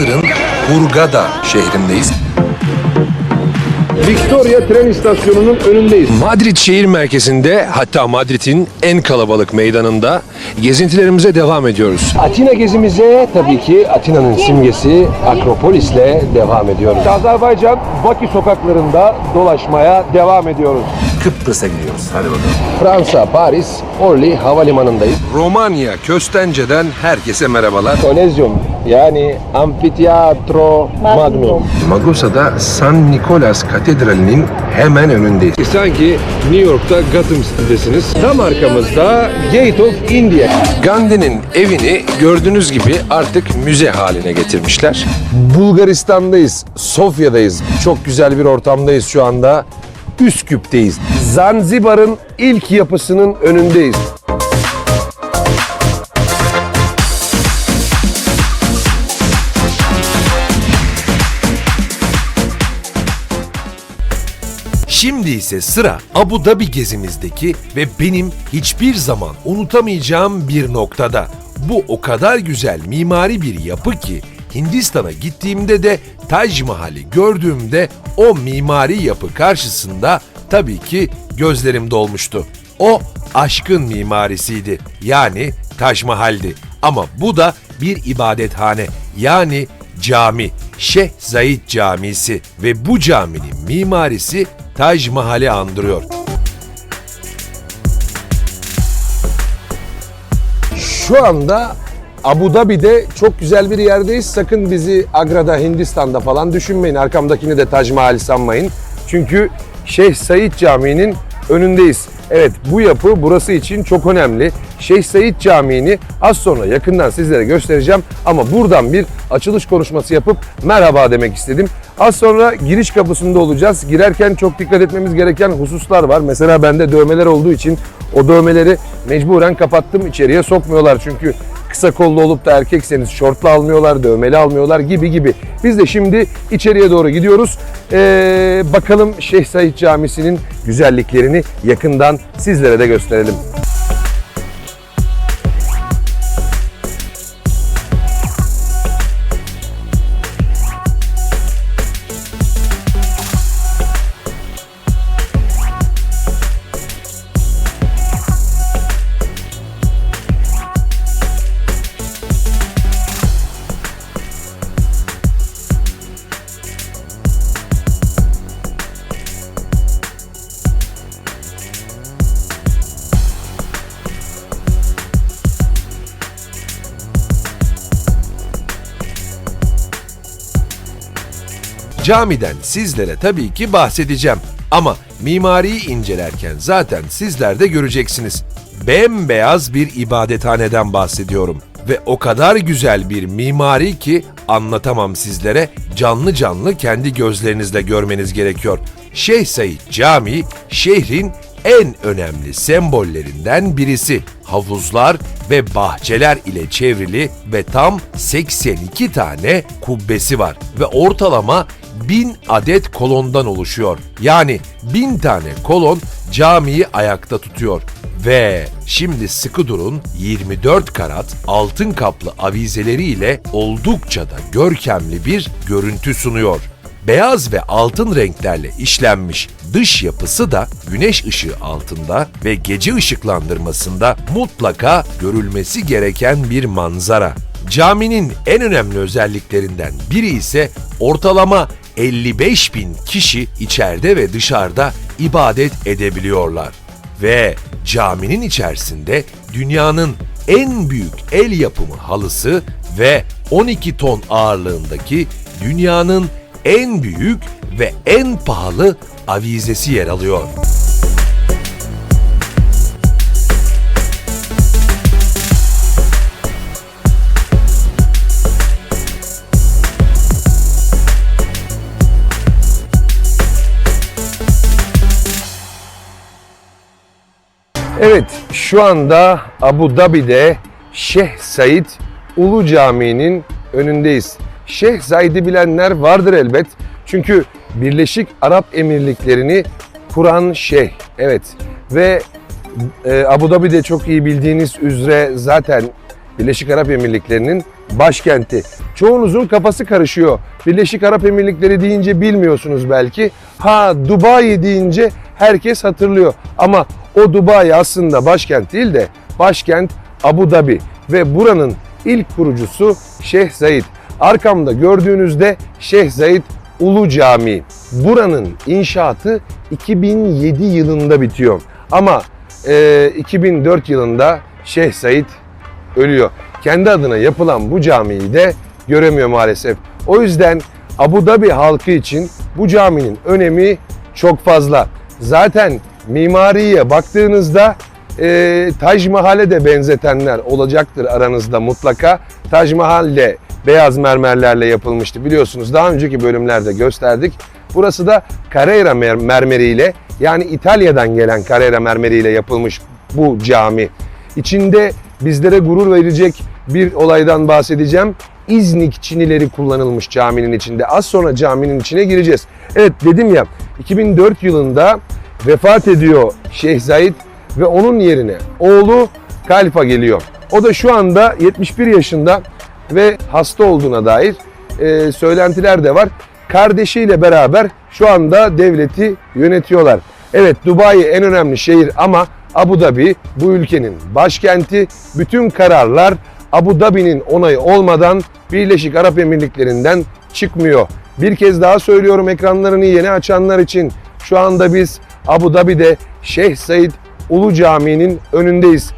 Mısır'ın Hurgada şehrindeyiz. Victoria tren istasyonunun önündeyiz. Madrid şehir merkezinde hatta Madrid'in en kalabalık meydanında gezintilerimize devam ediyoruz. Atina gezimize tabii ki Atina'nın simgesi Akropolis'le devam ediyoruz. Azerbaycan Bakü sokaklarında dolaşmaya devam ediyoruz. Kıbrıs'a gidiyoruz. Hadi bakalım. Fransa, Paris, Orly havalimanındayız. Romanya Köstence'den herkese merhabalar. Kolezyum yani Amfiteatro Magnum. Magosa'da San Nicolas Katedrali'nin hemen önündeyiz. Sanki New York'ta Gotham City'desiniz. Tam arkamızda Gate of India. Gandhi'nin evini gördüğünüz gibi artık müze haline getirmişler. Bulgaristan'dayız, Sofya'dayız. Çok güzel bir ortamdayız şu anda. Üsküp'teyiz. Zanzibar'ın ilk yapısının önündeyiz. Şimdi ise sıra Abu Dhabi gezimizdeki ve benim hiçbir zaman unutamayacağım bir noktada. Bu o kadar güzel mimari bir yapı ki Hindistan'a gittiğimde de Taj Mahal'i gördüğümde o mimari yapı karşısında tabii ki gözlerim dolmuştu. O aşkın mimarisiydi. Yani Taj Mahal'di. Ama bu da bir ibadethane. Yani cami. Şeyh Zayid Camisi ve bu caminin mimarisi Taj Mahal'i andırıyor. Şu anda Abu Dhabi'de çok güzel bir yerdeyiz. Sakın bizi Agra'da, Hindistan'da falan düşünmeyin. Arkamdakini de Taj Mahal sanmayın. Çünkü Şeyh Said Camii'nin önündeyiz. Evet bu yapı burası için çok önemli. Şeyh Said Camii'ni az sonra yakından sizlere göstereceğim. Ama buradan bir açılış konuşması yapıp merhaba demek istedim. Az sonra giriş kapısında olacağız. Girerken çok dikkat etmemiz gereken hususlar var. Mesela bende dövmeler olduğu için o dövmeleri mecburen kapattım. İçeriye sokmuyorlar çünkü kısa kollu olup da erkekseniz şortlu almıyorlar, dövmeli almıyorlar gibi gibi. Biz de şimdi içeriye doğru gidiyoruz. Ee, bakalım Şeyh Said Camisi'nin güzelliklerini yakından sizlere de gösterelim. Camiden sizlere tabii ki bahsedeceğim. Ama mimariyi incelerken zaten sizler de göreceksiniz. Bembeyaz bir ibadethaneden bahsediyorum. Ve o kadar güzel bir mimari ki anlatamam sizlere. Canlı canlı kendi gözlerinizle görmeniz gerekiyor. Şeyh Said Camii şehrin en önemli sembollerinden birisi. Havuzlar ve bahçeler ile çevrili ve tam 82 tane kubbesi var ve ortalama 1000 adet kolondan oluşuyor. Yani 1000 tane kolon camiyi ayakta tutuyor. Ve şimdi sıkı durun 24 karat altın kaplı avizeleriyle oldukça da görkemli bir görüntü sunuyor. Beyaz ve altın renklerle işlenmiş dış yapısı da güneş ışığı altında ve gece ışıklandırmasında mutlaka görülmesi gereken bir manzara. Caminin en önemli özelliklerinden biri ise ortalama 55 bin kişi içeride ve dışarıda ibadet edebiliyorlar. Ve caminin içerisinde dünyanın en büyük el yapımı halısı ve 12 ton ağırlığındaki dünyanın en büyük ve en pahalı avizesi yer alıyor. Evet, şu anda Abu Dhabi'de Şeyh Said Ulu Camii'nin önündeyiz. Şeyh Said'i bilenler vardır elbet. Çünkü Birleşik Arap Emirlikleri'ni kuran şeyh. Evet ve e, Abu Dhabi'de çok iyi bildiğiniz üzere zaten Birleşik Arap Emirlikleri'nin başkenti. Çoğunuzun kafası karışıyor. Birleşik Arap Emirlikleri deyince bilmiyorsunuz belki. Ha Dubai deyince herkes hatırlıyor. Ama o Dubai aslında başkent değil de başkent Abu Dhabi ve buranın ilk kurucusu Şeyh Zayed. Arkamda gördüğünüzde Şeyh Zayed Ulu Camii. Buranın inşaatı 2007 yılında bitiyor. Ama e, 2004 yılında Şeyh Said ölüyor. Kendi adına yapılan bu camiyi de göremiyor maalesef. O yüzden Abu Dhabi halkı için bu caminin önemi çok fazla. Zaten mimariye baktığınızda e, Taj Mahal'e de benzetenler olacaktır aranızda mutlaka. Taj Mahal de beyaz mermerlerle yapılmıştı biliyorsunuz. Daha önceki bölümlerde gösterdik. Burası da Carrera mer- mermeriyle yani İtalya'dan gelen Carrera mermeriyle yapılmış bu cami. İçinde bizlere gurur verecek bir olaydan bahsedeceğim. İznik çinileri kullanılmış caminin içinde. Az sonra caminin içine gireceğiz. Evet dedim ya 2004 yılında vefat ediyor Şeyh ve onun yerine oğlu Kalfa geliyor. O da şu anda 71 yaşında ve hasta olduğuna dair e, söylentiler de var. Kardeşiyle beraber şu anda devleti yönetiyorlar. Evet Dubai en önemli şehir ama Abu Dhabi bu ülkenin başkenti. Bütün kararlar Abu Dhabi'nin onayı olmadan Birleşik Arap Emirlikleri'nden çıkmıyor. Bir kez daha söylüyorum ekranlarını yeni açanlar için. Şu anda biz Abu Dhabi'de Şeyh Said Ulu Camii'nin önündeyiz.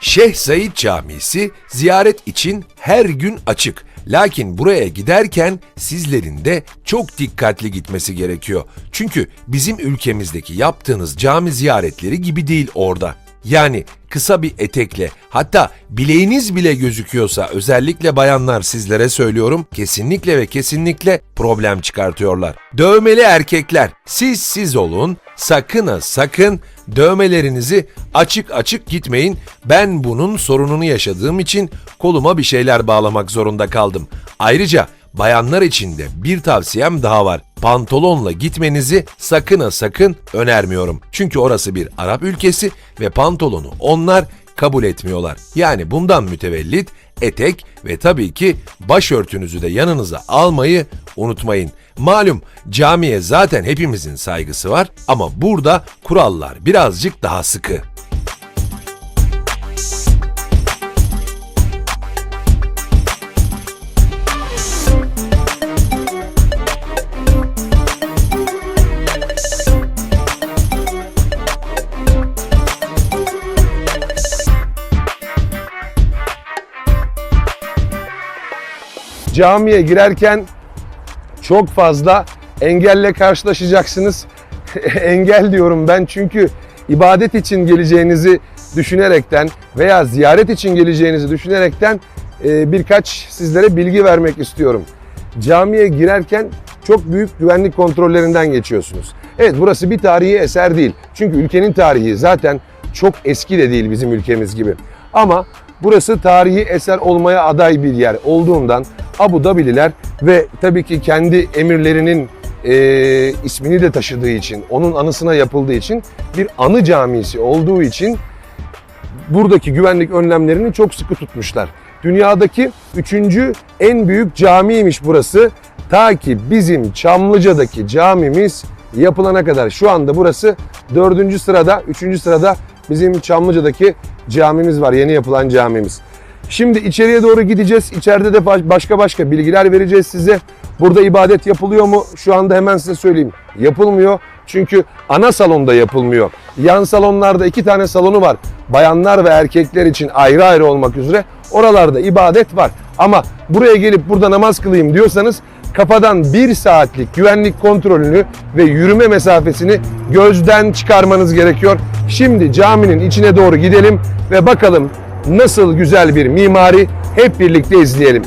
Şeyh Said Camisi ziyaret için her gün açık. Lakin buraya giderken sizlerin de çok dikkatli gitmesi gerekiyor. Çünkü bizim ülkemizdeki yaptığınız cami ziyaretleri gibi değil orada. Yani kısa bir etekle hatta bileğiniz bile gözüküyorsa özellikle bayanlar sizlere söylüyorum kesinlikle ve kesinlikle problem çıkartıyorlar. Dövmeli erkekler siz siz olun sakın ha sakın dövmelerinizi açık açık gitmeyin. Ben bunun sorununu yaşadığım için koluma bir şeyler bağlamak zorunda kaldım. Ayrıca bayanlar için de bir tavsiyem daha var. Pantolonla gitmenizi sakın ha sakın önermiyorum. Çünkü orası bir Arap ülkesi ve pantolonu onlar kabul etmiyorlar. Yani bundan mütevellit etek ve tabii ki başörtünüzü de yanınıza almayı unutmayın. Malum camiye zaten hepimizin saygısı var ama burada kurallar birazcık daha sıkı. Camiye girerken çok fazla engelle karşılaşacaksınız. Engel diyorum ben çünkü ibadet için geleceğinizi düşünerekten veya ziyaret için geleceğinizi düşünerekten e, birkaç sizlere bilgi vermek istiyorum. Camiye girerken çok büyük güvenlik kontrollerinden geçiyorsunuz. Evet burası bir tarihi eser değil. Çünkü ülkenin tarihi zaten çok eski de değil bizim ülkemiz gibi. Ama burası tarihi eser olmaya aday bir yer olduğundan Abu Dhabililer ve tabii ki kendi emirlerinin e, ismini de taşıdığı için, onun anısına yapıldığı için bir anı camisi olduğu için buradaki güvenlik önlemlerini çok sıkı tutmuşlar. Dünyadaki üçüncü en büyük camiymiş burası. Ta ki bizim Çamlıca'daki camimiz yapılana kadar. Şu anda burası dördüncü sırada, üçüncü sırada bizim Çamlıca'daki camimiz var. Yeni yapılan camimiz. Şimdi içeriye doğru gideceğiz. İçeride de baş- başka başka bilgiler vereceğiz size. Burada ibadet yapılıyor mu? Şu anda hemen size söyleyeyim. Yapılmıyor. Çünkü ana salonda yapılmıyor. Yan salonlarda iki tane salonu var. Bayanlar ve erkekler için ayrı ayrı olmak üzere. Oralarda ibadet var. Ama buraya gelip burada namaz kılayım diyorsanız kafadan bir saatlik güvenlik kontrolünü ve yürüme mesafesini gözden çıkarmanız gerekiyor. Şimdi caminin içine doğru gidelim ve bakalım nasıl güzel bir mimari hep birlikte izleyelim.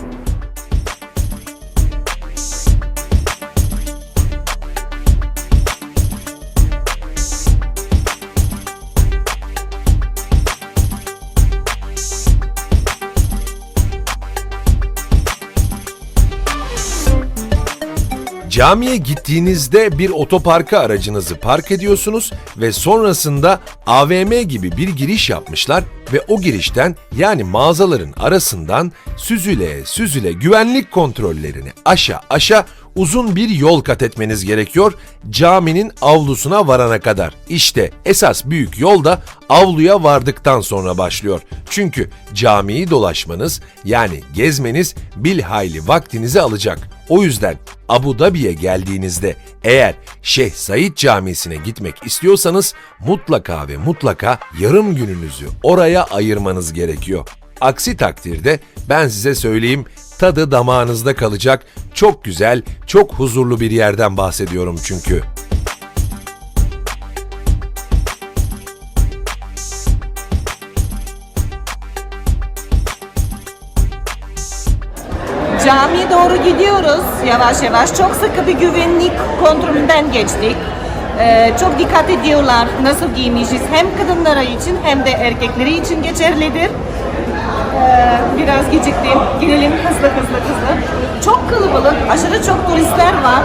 Camiye gittiğinizde bir otoparka aracınızı park ediyorsunuz ve sonrasında AVM gibi bir giriş yapmışlar ve o girişten yani mağazaların arasından süzüle süzüle güvenlik kontrollerini aşağı aşağı uzun bir yol kat etmeniz gerekiyor caminin avlusuna varana kadar. İşte esas büyük yol da avluya vardıktan sonra başlıyor. Çünkü camiyi dolaşmanız yani gezmeniz bilhayli vaktinizi alacak. O yüzden Abu Dhabi'ye geldiğinizde eğer Şeyh Said Camisi'ne gitmek istiyorsanız mutlaka ve mutlaka yarım gününüzü oraya ayırmanız gerekiyor. Aksi takdirde ben size söyleyeyim tadı damağınızda kalacak çok güzel, çok huzurlu bir yerden bahsediyorum çünkü. Camiye doğru gidiyoruz yavaş yavaş. Çok sıkı bir güvenlik kontrolünden geçtik. Ee, çok dikkat ediyorlar nasıl giymişiz. Hem kadınlara için hem de erkekleri için geçerlidir. Ee, biraz geciktim. Girelim hızlı hızlı hızlı. Çok kalabalık, aşırı çok turistler var.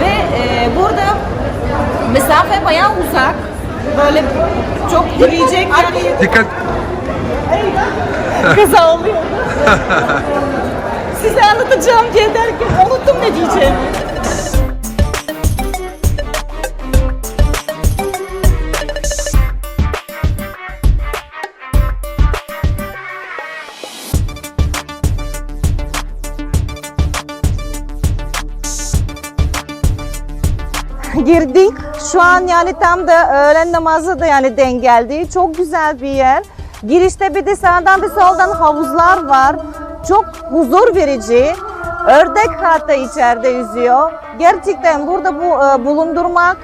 Ve e, burada mesafe bayağı uzak. Böyle çok yürüyecek yani Dikkat. kaza oluyor. Size anlatacağım diye derken unuttum ne diyeceğimi. girdik. Şu an yani tam da öğlen namazı da yani denk geldi. Çok güzel bir yer. Girişte bir de sağdan bir soldan havuzlar var. Çok huzur verici. Ördek hatta içeride yüzüyor. Gerçekten burada bu e, bulundurmak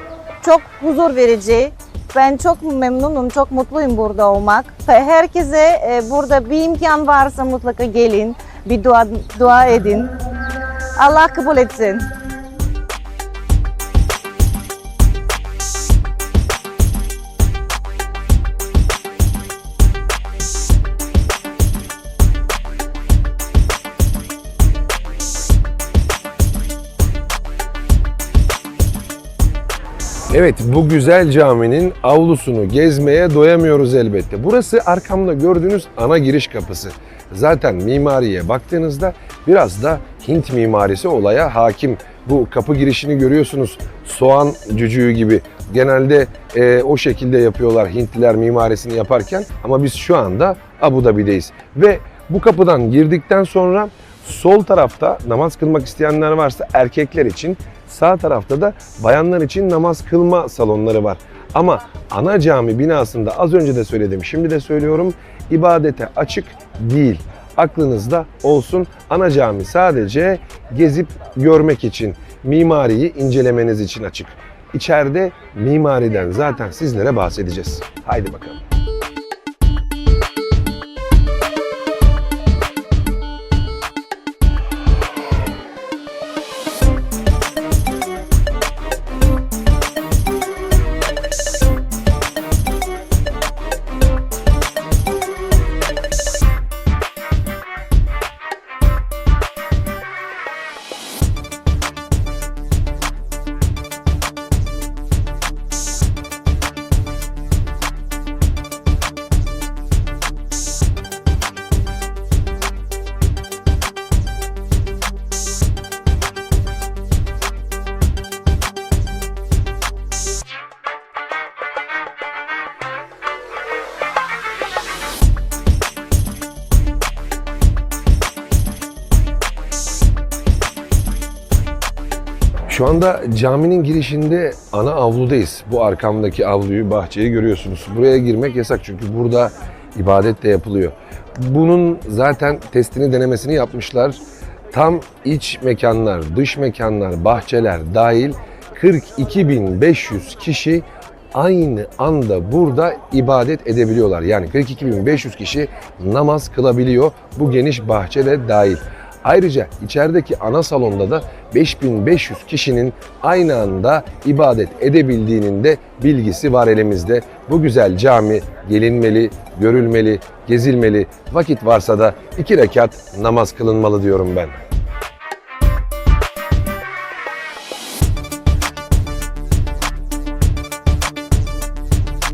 çok huzur verici. Ben çok memnunum, çok mutluyum burada olmak. Herkese e, burada bir imkan varsa mutlaka gelin, bir dua, dua edin. Allah kabul etsin. Evet bu güzel caminin avlusunu gezmeye doyamıyoruz elbette. Burası arkamda gördüğünüz ana giriş kapısı. Zaten mimariye baktığınızda biraz da Hint mimarisi olaya hakim. Bu kapı girişini görüyorsunuz. Soğan cücüğü gibi. Genelde e, o şekilde yapıyorlar Hintliler mimarisini yaparken. Ama biz şu anda Abu Dhabi'deyiz. Ve bu kapıdan girdikten sonra sol tarafta namaz kılmak isteyenler varsa erkekler için Sağ tarafta da bayanlar için namaz kılma salonları var. Ama ana cami binasında az önce de söyledim, şimdi de söylüyorum ibadete açık değil. Aklınızda olsun ana cami sadece gezip görmek için, mimariyi incelemeniz için açık. İçeride mimariden zaten sizlere bahsedeceğiz. Haydi bakalım. Şu anda caminin girişinde ana avludayız. Bu arkamdaki avluyu, bahçeyi görüyorsunuz. Buraya girmek yasak çünkü burada ibadet de yapılıyor. Bunun zaten testini denemesini yapmışlar. Tam iç mekanlar, dış mekanlar, bahçeler dahil 42.500 kişi aynı anda burada ibadet edebiliyorlar. Yani 42.500 kişi namaz kılabiliyor bu geniş bahçe de dahil. Ayrıca içerideki ana salonda da 5500 kişinin aynı anda ibadet edebildiğinin de bilgisi var elimizde. Bu güzel cami gelinmeli, görülmeli, gezilmeli. Vakit varsa da iki rekat namaz kılınmalı diyorum ben.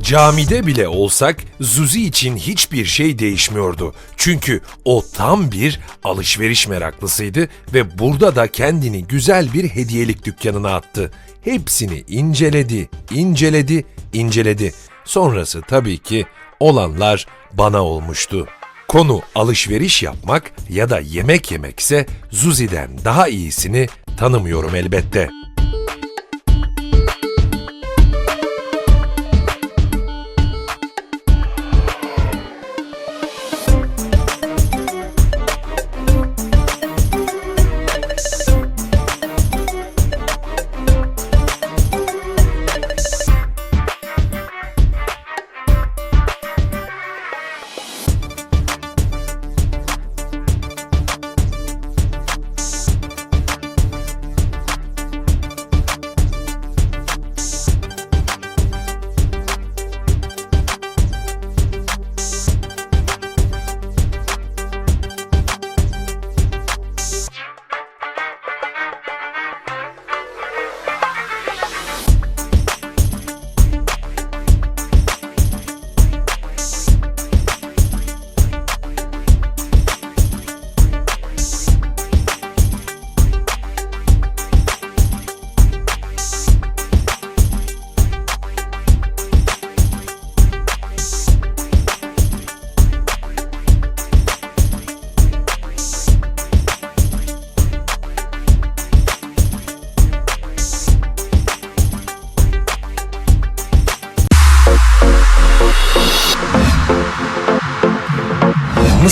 Camide bile olsak Zuzi için hiçbir şey değişmiyordu. Çünkü o tam bir alışveriş meraklısıydı ve burada da kendini güzel bir hediyelik dükkanına attı. Hepsini inceledi, inceledi, inceledi. Sonrası tabii ki olanlar bana olmuştu. Konu alışveriş yapmak ya da yemek yemekse Zuzi'den daha iyisini tanımıyorum elbette.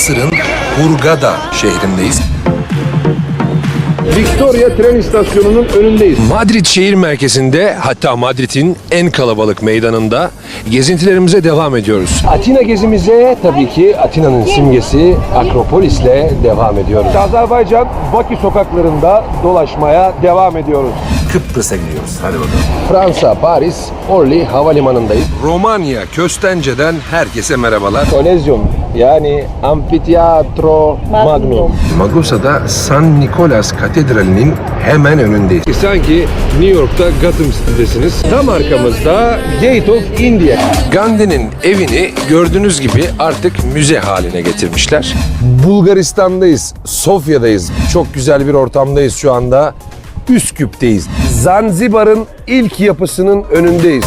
Mısır'ın Hurgada şehrindeyiz. Victoria tren istasyonunun önündeyiz. Madrid şehir merkezinde hatta Madrid'in en kalabalık meydanında gezintilerimize devam ediyoruz. Atina gezimize tabii ki Atina'nın simgesi Akropolis'le devam ediyoruz. Azerbaycan Bakü sokaklarında dolaşmaya devam ediyoruz. Kıbrıs'a gidiyoruz. Hadi bakalım. Fransa, Paris, Orly havalimanındayız. Romanya Köstence'den herkese merhabalar. Kolezyum yani Amfiteatro Magnum. Magosa'da San Nicolas Katedrali'nin hemen önündeyiz. Sanki New York'ta Gotham City'desiniz. Tam arkamızda Gate of India. Gandhi'nin evini gördüğünüz gibi artık müze haline getirmişler. Bulgaristan'dayız, Sofya'dayız. Çok güzel bir ortamdayız şu anda. Üsküp'teyiz. Zanzibar'ın ilk yapısının önündeyiz.